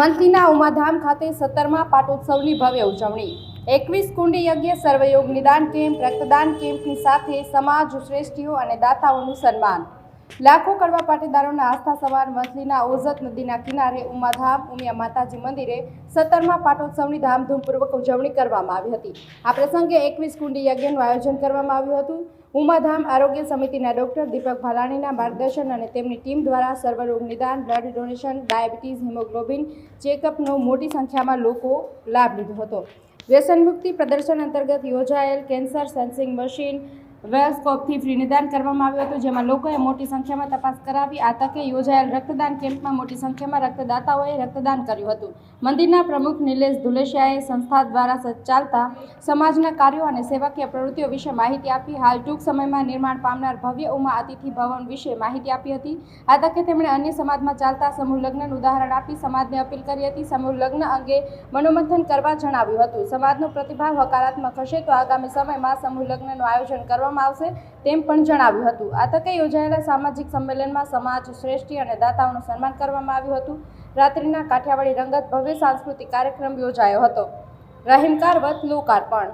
મંથલીના ઉમાધામ ખાતે સત્તરમા પાટોત્સવની ભવ્ય ઉજવણી. એકવીસ કુંડી યજ્ઞ સર્વયોગ નિદાન કેમ્પ, રક્તદાન કેમ્પની સાથે સમાજ શ્રેષ્ઠીઓ અને દાતાઓનું સન્માન. લાખો કડવા પાટીદારોના આસ્થા સવાર મંથલીના ઓઝત નદીના કિનારે ઉમાધામ, ઉમિયા માતાજી મંદિરે સત્તરમા પાટોત્સવની ધામધૂમપૂર્વક ઉજવણી કરવામાં આવી હતી. આ પ્રસંગે એકવીસ કુંડી યજ્ઞનું આયોજન કરવામાં આવ્યું હતું. ઉમાધામ આરોગ્ય સમિતિના ડોક્ટર દીપક ભાલાણીના માર્ગદર્શન અને તેમની ટીમ દ્વારા સર્વરોગ નિદાન, બ્લડ ડોનેશન, ડાયાબિટીસ, હિમોગ્લોબિન, ચેકઅપનો મોટી સંખ્યામાં લોકો લાભ લીધો હતો. વ્યસન મુક્તિ પ્રદર્શન અંતર્ગત યોજાયેલ કેન્સર સેન્સિંગ મશીન વેસ્કોપથી ફ્રી નિદાન કરવામાં આવ્યું હતું, જેમાં લોકોએ મોટી સંખ્યામાં તપાસ કરાવી. આ તકે યોજાયેલ રક્તદાન કેમ્પમાં મોટી સંખ્યામાં રક્તદાતાઓએ રક્તદાન કર્યું હતું. મંદિરના પ્રમુખ નિલેશ ધુલેશિયાએ સંસ્થા દ્વારા ચાલતા સમાજના કાર્યો અને સેવાકીય પ્રવૃત્તિઓ વિશે માહિતી આપી. હાલ ટૂંક સમયમાં નિર્માણ પામનાર ભવ્ય ઉમા અતિથિ ભવન વિશે માહિતી આપી હતી. આ તકે તેમણે અન્ય સમાજમાં ચાલતા સમૂહ લગ્નનું ઉદાહરણ આપી, સમાજને અપીલ કરી હતી. સમૂહ લગ્ન અંગે મનોમંથન કરવા જણાવ્યું હતું. સમાજનો પ્રતિભાવ હકારાત્મક હશે તો આગામી સમયમાં સમૂહ લગ્નનું આયોજન કરવામાં આવશે તેમ પણ જણાવ્યું હતું. આ તકે યોજાયેલા સામાજિક સંમેલનમાં સમાજ શ્રેષ્ઠી અને દાતાઓનું સન્માન કરવામાં આવ્યું હતું. રાત્રિના કાઠિયાવાડી રંગત ભવ્ય સાંસ્કૃતિક કાર્યક્રમ યોજાયો હતો. રહીમકાર વત લોકાર્પણ.